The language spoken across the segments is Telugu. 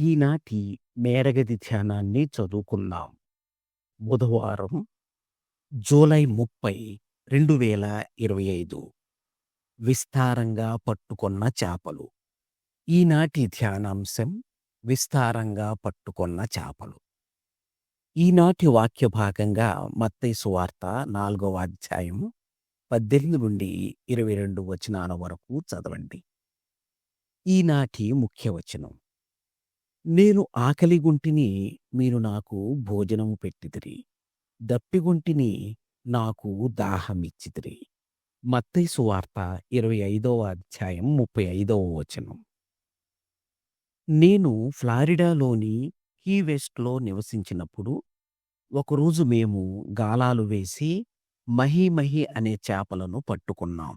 ఈనాటి మేరగది ధ్యానాన్ని చదువుకుందాం. బుధవారం జూలై ముప్పై రెండు వేల ఇరవై ఐదు. విస్తారంగా పట్టుకొన్న చేపలు. ఈనాటి ధ్యానాంశం విస్తారంగా పట్టుకొన్న చేపలు. ఈనాటి వాక్య భాగంగా మత్తైసు వార్త నాలుగవ అధ్యాయం పద్దెనిమిది నుండి ఇరవై రెండు వచనాల వరకు చదవండి. ఈనాటి ముఖ్య వచనం నేను ఆకలిగుంటిని మీరు నాకు భోజనము పెట్టిదిరి. దప్పిగుంటిని నాకు దాహమిచ్చితిరి మత్తైసు సువార్త ఇరవై ఐదవ అధ్యాయం ముప్పై ఐదవ వచనం. నేను ఫ్లారిడాలోని కీ వెస్ట్లో నివసించినప్పుడు ఒకరోజు మేము గాలాలు వేసి మహీ అనే చేపలను పట్టుకున్నాం.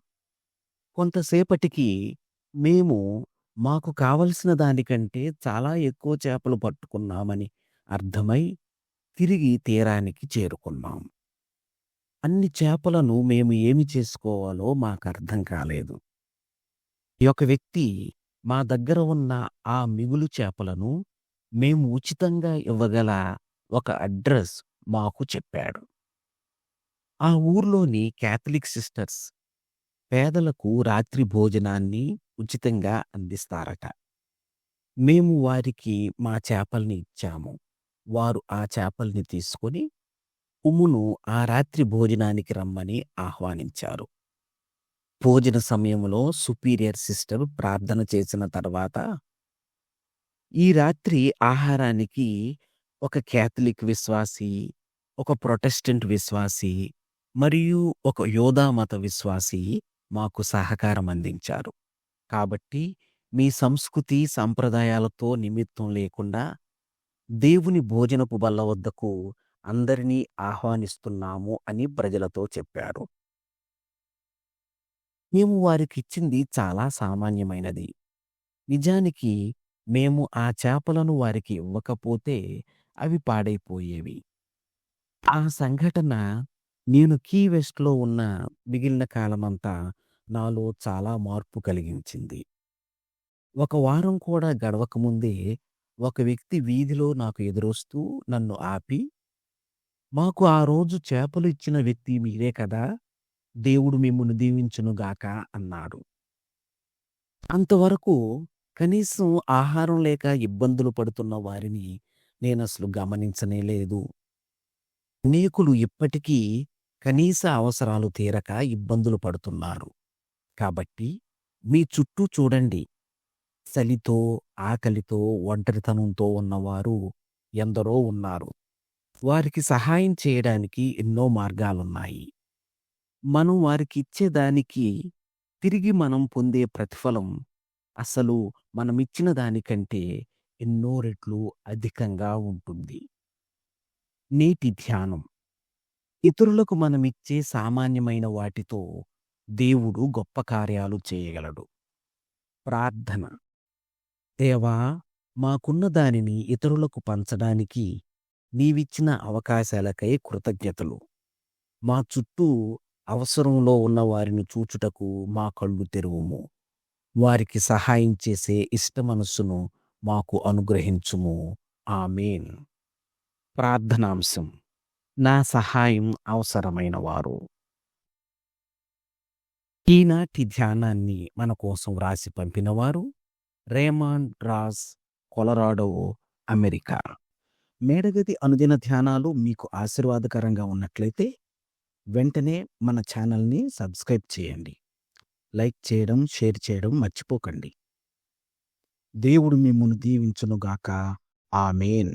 కొంతసేపటికి మేము మాకు కావలసిన దానికంటే చాలా ఎక్కువ చేపలు పట్టుకున్నామని అర్థమై తిరిగి తీరానికి చేరుకున్నాం. అన్ని చేపలను మేము ఏమి చేసుకోవాలో మాకు అర్థం కాలేదు. ఈ యొక్క వ్యక్తి మా దగ్గర ఉన్న ఆ మిగులు చేపలను మేము ఉచితంగా ఇవ్వగల ఒక అడ్రస్ మాకు చెప్పాడు. ఆ ఊర్లోని క్యాథలిక్ సిస్టర్స్ పేదలకు రాత్రి భోజనాన్ని ఉచితంగా అందిస్తారట. మేము వారికి మా చేపల్ని ఇచ్చాము. వారు ఆ చేపల్ని తీసుకొని ఉమును ఆ రాత్రి భోజనానికి రమ్మని ఆహ్వానించారు. భోజన సమయంలో సుపీరియర్ సిస్టర్ ప్రార్థన చేసిన తర్వాత ఈ రాత్రి ఆహారానికి ఒక క్యాథలిక్ విశ్వాసి ఒక ప్రొటెస్టెంట్ విశ్వాసి మరియు ఒక యోధా మత విశ్వాసి మాకు సహకారం అందించారు. కాబట్టి మీ సంస్కృతి సంప్రదాయాలతో నిమిత్తం లేకుండా దేవుని భోజనపు బల్ల వద్దకు అందరినీ ఆహ్వానిస్తున్నాము అని ప్రజలతో చెప్పారు. మేము వారికిచ్చింది చాలా సామాన్యమైనది. నిజానికి మేము ఆ చేపలను వారికి ఇవ్వకపోతే అవి పాడైపోయేవి. ఆ సంఘటన నేను కీ వెస్ట్లో ఉన్న మిగిలిన కాలమంతా నాలో చాలా మార్పు కలిగించింది. ఒక వారం కూడా గడవకముందే ఒక వ్యక్తి వీధిలో నాకు ఎదురొస్తూ నన్ను ఆపి మాకు ఆ రోజు చేపలు ఇచ్చిన వ్యక్తి మీరే కదా దేవుడు మిమ్మల్ని దీవించునుగాక అన్నాడు. అంతవరకు కనీసం ఆహారం లేక ఇబ్బందులు పడుతున్న వారిని నేనసలు గమనించనే లేదు. అనేకులు ఇప్పటికీ కనీస అవసరాలు తీరక ఇబ్బందులు పడుతున్నారు. కాబట్టి మీ చుట్టూ చూడండి. చలితో ఆకలితో ఒంటరితనంతో ఉన్నవారు ఎందరో ఉన్నారు. వారికి సహాయం చేయడానికి ఎన్నో మార్గాలున్నాయి. మనం వారికి ఇచ్చేదానికి తిరిగి మనం పొందే ప్రతిఫలం అసలు మనమిచ్చిన దానికంటే ఎన్నో రెట్లు అధికంగా ఉంటుంది. నేటి ధ్యానం. ఇతరులకు మనమిచ్చే సామాన్యమైన వాటితో దేవుడు గొప్ప కార్యాలు చేయగలడు. ప్రార్థన. దేవా మాకున్న దానిని ఇతరులకు పంచడానికి నీవిచ్చిన అవకాశాలకై కృతజ్ఞతలు. మా చుట్టూ అవసరంలో ఉన్న వారిని చూచుటకు మా కళ్ళు తెరువుము. వారికి సహాయం చేసే ఇష్ట మనస్సును మాకు అనుగ్రహించుము. ఆమెన్. ప్రార్థనాంశం. నా సహాయం అవసరమైన వారు. ఈనాటి ధ్యానాన్ని మన కోసం వ్రాసి పంపినవారు రేమాండ్ రాస్ కొలరాడో అమెరికా. మేడగది అనుదిన ధ్యానాలు మీకు ఆశీర్వాదకరంగా ఉన్నట్లయితే వెంటనే మన ఛానల్ని సబ్స్క్రైబ్ చేయండి. లైక్ చేయడం షేర్ చేయడం మర్చిపోకండి. దేవుడు మిమ్మల్ని దీవించునుగాక. ఆమెన్.